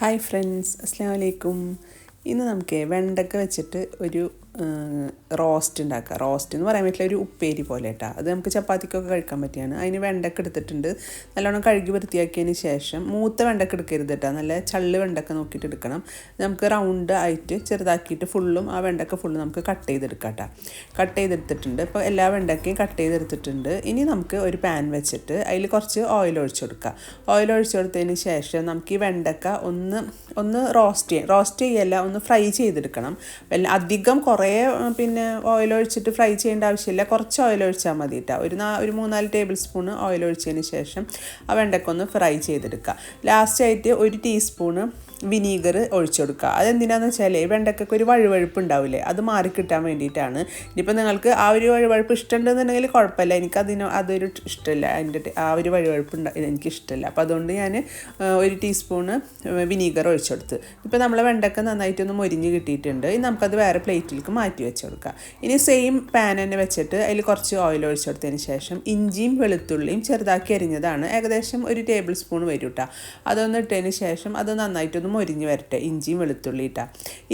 Hi friends അസ്സാം വലൈക്കും ഇന്ന് നമുക്ക് വെണ്ടക്ക വെച്ചിട്ട് ഒരു റോസ്റ്റ് ഉണ്ടാക്കുക. റോസ്റ്റ് എന്ന് പറയാൻ പറ്റില്ല ഒരു ഉപ്പേരി പോലെ കേട്ടോ. അത് നമുക്ക് ചപ്പാത്തിക്കൊക്കെ കഴിക്കാൻ പറ്റിയാണ്. അതിന് വെണ്ടക്ക എടുത്തിട്ടുണ്ട്. നല്ലോണം കഴുകി വൃത്തിയാക്കിയതിന് ശേഷം മൂത്ത വെണ്ടക്ക എടുക്കരുത് കേട്ടോ. നല്ല ചള്ള് വെണ്ടക്ക നോക്കിയിട്ട് എടുക്കണം. നമുക്ക് റൗണ്ട് ആയിട്ട് ചെറുതാക്കിയിട്ട് ഫുള്ളും ആ വെണ്ടക്ക ഫുള്ള് നമുക്ക് കട്ട് ചെയ്തെടുക്കാം കേട്ടോ. കട്ട് ചെയ്തെടുത്തിട്ടുണ്ട്. ഇപ്പോൾ എല്ലാ വെണ്ടക്കയും കട്ട് ചെയ്തെടുത്തിട്ടുണ്ട്. ഇനി നമുക്ക് ഒരു പാൻ വെച്ചിട്ട് അതിൽ കുറച്ച് ഓയിൽ ഒഴിച്ചു കൊടുക്കുക ഓയിൽ ഒഴിച്ചു കൊടുത്തതിന് ശേഷം നമുക്ക് ഈ വെണ്ടക്ക ഒന്ന് ഒന്ന് റോസ്റ്റ് ചെയ്യാം. റോസ്റ്റ് ചെയ്യല്ല ഒന്ന് ഫ്രൈ ചെയ്തെടുക്കണം. അധികം കുറേ പിന്നെ ഓയിൽ ഒഴിച്ചിട്ട് ഫ്രൈ ചെയ്യേണ്ട ആവശ്യമില്ല. കുറച്ച് ഓയിൽ ഒഴിച്ചാൽ മതി കേട്ടോ ഒരു നാ ഒരു മൂന്നാൽ ടേബിൾ സ്പൂൺ ഓയിൽ ഒഴിച്ചതിന് ശേഷം ആ വെണ്ടയ്ക്കൊന്ന് ഫ്രൈ ചെയ്തെടുക്കുക. ലാസ്റ്റായിട്ട് ഒരു ടീസ്പൂണ് വിനീഗർ ഒഴിച്ചു കൊടുക്കുക അതെന്തിനാന്ന് വെച്ചാൽ വെണ്ടക്കൊക്കെ ഒരു വഴുവഴുപ്പ് ഉണ്ടാവില്ലേ അത് മാറിക്കിട്ടാൻ വേണ്ടിയിട്ടാണ്. ഇനിയിപ്പോൾ നിങ്ങൾക്ക് ആ ഒരു വഴുവഴുപ്പ് ഇഷ്ടമുണ്ടെന്നുണ്ടെങ്കിൽ കുഴപ്പമില്ല. എനിക്ക് അതിന് അതൊരു ഇഷ്ടമില്ല. അതിന്റെ ആ ഒരു വഴുവഴുപ്പ് ഉണ്ട് എനിക്ക് ഇഷ്ടമില്ല അപ്പോൾ അതുകൊണ്ട് ഞാൻ ഒരു ടീസ്പൂണ് വിനീഗർ ഒഴിച്ചു കൊടുത്ത് ഇപ്പോൾ നമ്മൾ വെണ്ടക്ക നന്നായിട്ടൊന്ന് മൊരിഞ്ഞ് കിട്ടിയിട്ടുണ്ട്. ഇനി നമുക്കത് വേറെ പ്ലേറ്റിലേക്ക് മാറ്റി വെച്ച് കൊടുക്കാം ഇനി സെയിം പാൻ തന്നെ വെച്ചിട്ട് അതിൽ കുറച്ച് ഓയിൽ ഒഴിച്ചു കൊടുത്തതിന് ശേഷം ഇഞ്ചിയും വെളുത്തുള്ളിയും ചെറുതാക്കി അരിഞ്ഞതാണ്. ഏകദേശം ഒരു ടേബിൾ സ്പൂൺ വരും കേട്ടോ അതൊന്ന് ഇട്ടതിന് ശേഷം അത് നന്നായിട്ടൊന്ന് മൊരിഞ്ഞ് വരട്ടെ. ഇഞ്ചിയും വെളുത്തുള്ളി ഇട്ടാ.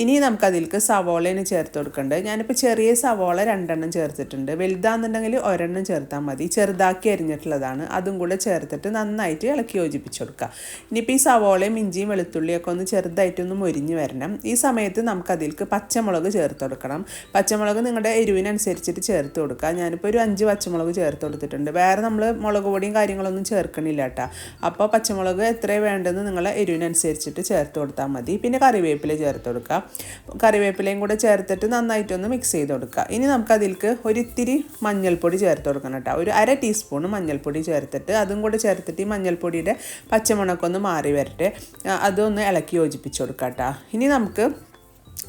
ഇനി നമുക്ക് നമുക്കതിലേക്ക് സവോളേന് ചേർത്ത് കൊടുക്കേണ്ടത് ഞാനിപ്പോൾ ചെറിയ സവോള രണ്ടെണ്ണം ചേർത്തിട്ടുണ്ട്. വലുതാണെന്നുണ്ടെങ്കിൽ ഒരെണ്ണം ചേർത്താൽ മതി. ചെറുതാക്കി അരിഞ്ഞിട്ടുള്ളതാണ്. അതും കൂടെ ചേർത്തിട്ട് നന്നായിട്ട് ഇളക്കി യോജിപ്പിച്ച് കൊടുക്കുക ഇനിയിപ്പോൾ ഈ സവോളയും ഇഞ്ചിയും വെളുത്തുള്ളിയൊക്കെ ഒന്ന് ചെറുതായിട്ടൊന്ന് മൊരിഞ്ഞ് വരണം. ഈ സമയത്ത് നമുക്ക് നമുക്കതിലേക്ക് പച്ചമുളക് ചേർത്ത് കൊടുക്കണം. പച്ചമുളക് നിങ്ങളുടെ എരിവിനനുസരിച്ചിട്ട് ചേർത്ത് കൊടുക്കുക ഞാനിപ്പോൾ ഒരു അഞ്ച് പച്ചമുളക് ചേർത്ത് കൊടുത്തിട്ടുണ്ട്. വേറെ നമ്മൾ മുളക് പൊടിയും കാര്യങ്ങളൊന്നും ചേർക്കണില്ല കേട്ടോ അപ്പോൾ പച്ചമുളക് എത്ര വേണ്ടെന്ന് നിങ്ങളെ എരിവിനനുസരിച്ചിട്ട് ചേർത്ത് കൊടുത്താൽ മതി. പിന്നെ കറിവേപ്പില ചേർത്ത് കൊടുക്കുക. കറിവേപ്പിലയും കൂടെ ചേർത്തിട്ട് നന്നായിട്ടൊന്ന് മിക്സ് ചെയ്ത് കൊടുക്കുക. ഇനി നമുക്ക് അതിലേക്ക് ഒരിത്തിരി മഞ്ഞൾപ്പൊടി ചേർത്ത് കൊടുക്കണം കേട്ടോ. ഒരു അര ടീസ്പൂൺ മഞ്ഞൾപ്പൊടി ചേർത്തിട്ട് അതും കൂടെ ചേർത്തിട്ട് ഈ മഞ്ഞൾപ്പൊടിയുടെ പച്ചമുണക്കൊന്ന് മാറി വരട്ടെ. അതൊന്ന് ഇളക്കി യോജിപ്പിച്ച് കൊടുക്കാം കേട്ടോ. ഇനി നമുക്ക്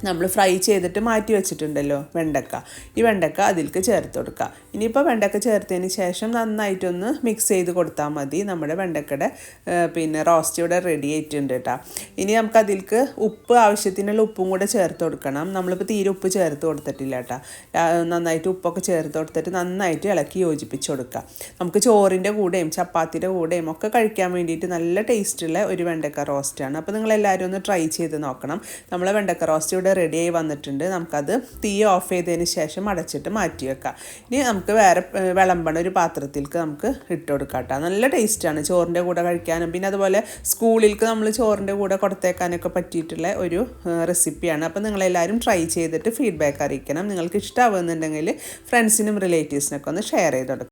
നമ്മൾ ഫ്രൈ ചെയ്തിട്ട് മാറ്റി വെച്ചിട്ടുണ്ടല്ലോ വെണ്ടക്ക. ഈ വെണ്ടക്ക അതിലേക്ക് ചേർത്ത് കൊടുക്കുക ഇനിയിപ്പോൾ വെണ്ടക്ക ചേർത്തതിന് ശേഷം നന്നായിട്ടൊന്ന് മിക്സ് ചെയ്ത് കൊടുത്താൽ മതി. നമ്മുടെ വെണ്ടക്കയുടെ പിന്നെ റോസ്റ്റ് ഇവിടെ റെഡി ആയിട്ടുണ്ട് കേട്ടോ ഇനി നമുക്ക് അതിലേക്ക് ഉപ്പ് ആവശ്യത്തിനുള്ള ഉപ്പും കൂടെ ചേർത്ത് കൊടുക്കണം. നമ്മളിപ്പോൾ തീരെ ഉപ്പ് ചേർത്ത് കൊടുത്തിട്ടില്ല കേട്ടോ നന്നായിട്ട് ഉപ്പൊക്കെ ചേർത്ത് കൊടുത്തിട്ട് നന്നായിട്ട് ഇളക്കി യോജിപ്പിച്ച് കൊടുക്കുക നമുക്ക് ചോറിന്റെ കൂടെയും ചപ്പാത്തിയുടെ കൂടെയും ഒക്കെ കഴിക്കാൻ വേണ്ടിയിട്ട് നല്ല ടേസ്റ്റുള്ള ഒരു വെണ്ടക്ക റോസ്റ്റാണ് അപ്പോൾ നിങ്ങളെല്ലാവരും ഒന്ന് ട്രൈ ചെയ്ത് നോക്കണം. നമ്മളെ വെണ്ടക്ക റോസ്റ്റ് ഇവിടെ റെഡിയായി വന്നിട്ടുണ്ട്. നമുക്കത് തീ ഓഫ് ചെയ്തതിന് ശേഷം അടച്ചിട്ട് മാറ്റി വെക്കാം. ഇനി നമുക്ക് വേറെ വിളമ്പണ ഒരു പാത്രത്തിലേക്ക് നമുക്ക് ഇട്ട് കൊടുക്കാം കേട്ടോ നല്ല ടേസ്റ്റാണ് ചോറിന്റെ കൂടെ കഴിക്കാനും. പിന്നെ അതുപോലെ സ്കൂളിലേക്ക് നമ്മൾ ചോറിന്റെ കൂടെ കൊടുത്തേക്കാനൊക്കെ പറ്റിയിട്ടുള്ള ഒരു റെസിപ്പിയാണ് അപ്പോൾ നിങ്ങളെല്ലാവരും ട്രൈ ചെയ്തിട്ട് ഫീഡ്ബാക്ക് അറിയിക്കണം. നിങ്ങൾക്ക് ഇഷ്ടമാവുന്നുണ്ടെങ്കിൽ ഫ്രണ്ട്സിനും റിലേറ്റീവ്സിനൊക്കെ ഒന്ന് ഷെയർ ചെയ്ത് കൊടുക്കാം.